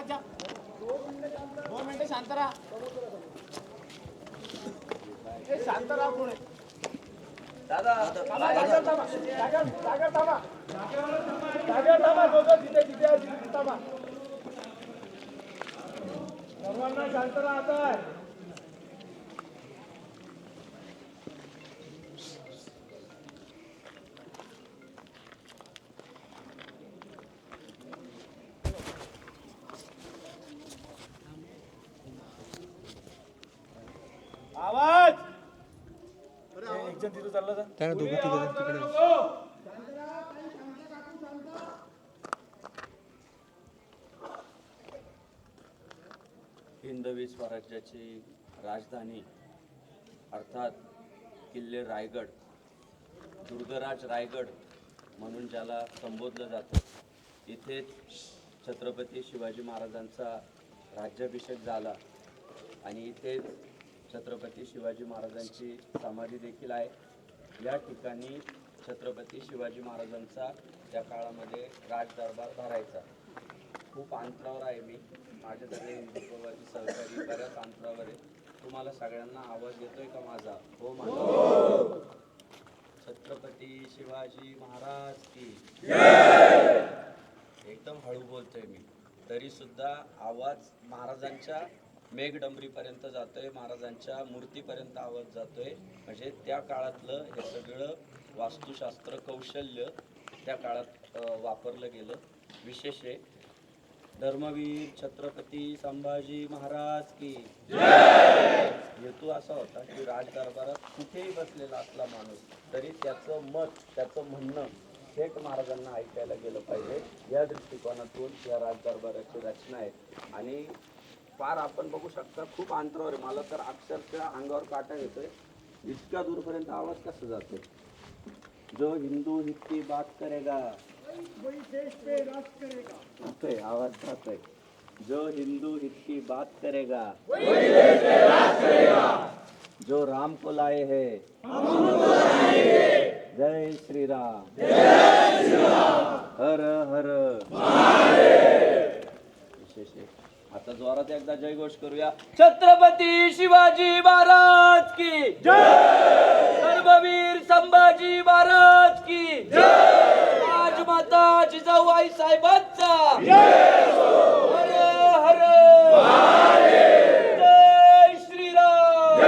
आवाज जा दोन मिनिटं शांत राहा. शांत राहा पुढे. दादा थांबा, जागेवर थांबा. जागेवर थांबा दोघं जिथे जिथे आहे तिथे थांबा. सर्वांना शांत राहायचं आवाज! एक जण तिथं चालला जा. त्या दोघं जण तिकडे हिंदवी स्वराज्याची राजधानी अर्थात किल्ले रायगड दुर्गराज रायगड म्हणून ज्याला संबोधलं जातं इथेच छत्रपती शिवाजी महाराजांचा राज्याभिषेक झाला आणि इथेच छत्रपती शिवाजी महाराजांची समाधी देखील आहे. या ठिकाणी छत्रपती शिवाजी महाराजांचा त्या काळामध्ये राजदरबार भरायचा. खूप अंतरावर आहे मी. माझ्या सगळे हिंदुत्ववादी सहकारी बऱ्याच अंतरावर आहे तुम्हाला सगळ्यांना आवाज येतोय का माझा? हो माझा. छत्रपती शिवाजी महाराज की एकदम हळू बोलतोय मी. तरी सुद्धा आवाज महाराजांच्या मेघडंबरीपर्यंत जातोय महाराजांच्या मूर्तीपर्यंत आवाज जातोय. म्हणजे त्या काळातलं हे सगळं वास्तुशास्त्र कौशल्य त्या काळात वापरलं गेलं. विशेष आहे धर्मवीर छत्रपती संभाजी महाराज की हेतू असा होता की राजदरबारात कुठेही बसलेला असला माणूस तरी त्याचं मत त्याचं म्हणणं थेट महाराजांना ऐकायला गेलं पाहिजे. या दृष्टिकोनातून या राजदरबाराची रचना आहे. आणि फार आपण बघू शकता खूप अंतरावर आहे. मला तर अक्षरशः अंगावर काटा येतोय. इतक्या दूरपर्यंत आवाज कसा जातो जो हिंदू हिंदी बात करेगा. जातोय आवाज जातोय. जो हिंदू हिंदी बात करेगा. जो राम को लाए है. जय श्री राम हर हर. विशेष आता जोरात एकदा जयघोष करूया. छत्रपती शिवाजी महाराज की जय! सर्ववीर संभाजी महाराज की जय! राजमाता आई साहेबांचा हर हर! जय श्रीराम!